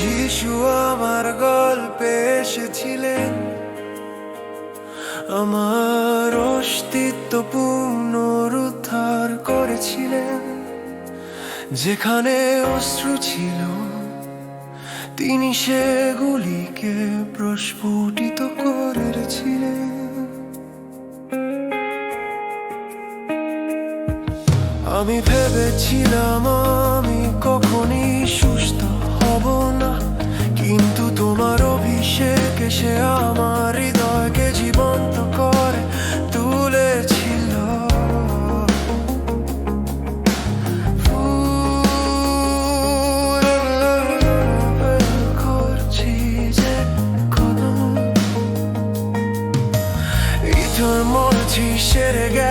যিশু আমার গল্পে এসেছিলেন। আমার অস্তিত্ব পুনরুদ্ধার করেছিলেন। যেখানে অশ্রু ছিল, তিনি সেগুলিকে প্রস্ফুটিত করেছিলেন। আমি ভেবেছিলাম আমি কখনই সুস্থ কিন্তু তোমার অভিষেক এসে আমার হৃদয়কে জীবন্ত করে তুলেছিল। সেরে গেছে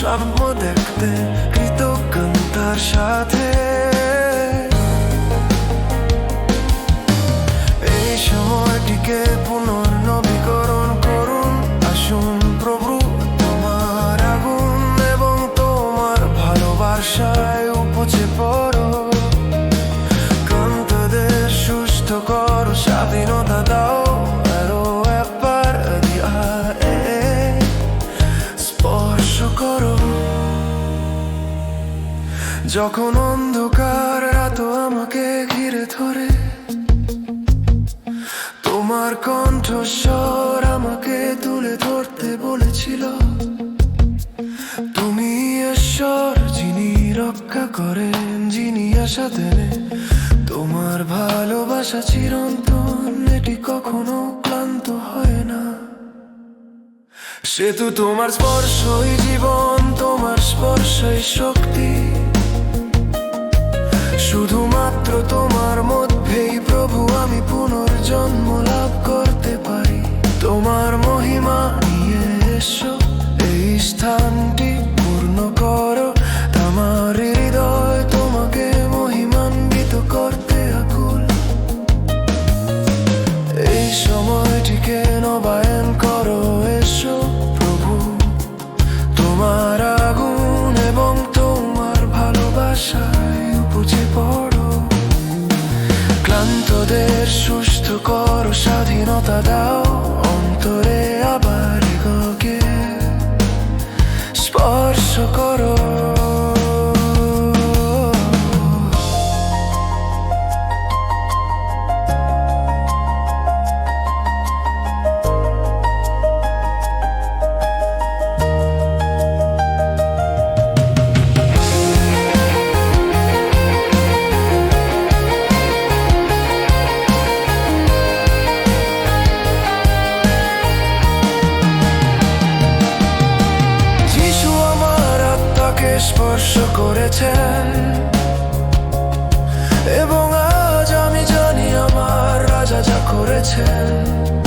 স্বপ্ন দেখতে কৃতজ্ঞতার সাথে। এই সময়টিকে পুনর্নবীকরণ করুন, আসুন প্রভু তোমার আগুন এবং তোমার ভালোবাসায় উপচে পড়ো যখন অন্ধকার রাত আমাকে ঘিরে ধরে, তোমার কণ্ঠস্বর আমাকে তুলে ধরতে বলেছিল। তুমি ঈশ্বর যিনি রক্ষা করেন, যিনি আশা দেন তোমার ভালোবাসা চিরন্তন, এটি কখনো ক্লান্ত হয় না। সেতু তোমার স্পর্শই জীবন, তোমার স্পর্শই শক্তি। শুধুমাত্র তোমার মধ্যেই প্রভু, আমি পুনর্জন্ম লাভ করতে পারি। তোমার মহিমা নিয়ে এসো, এই স্থানটি পূর্ণ করো। আমার হৃদয় তোমাকে মহিমান্বিত করতে আকুল। এই সময়টিকে নবায়ন 要得到。স্পর্শ করেছেন। এবং আজ আমি জানি আমার রাজা যা করেছেন।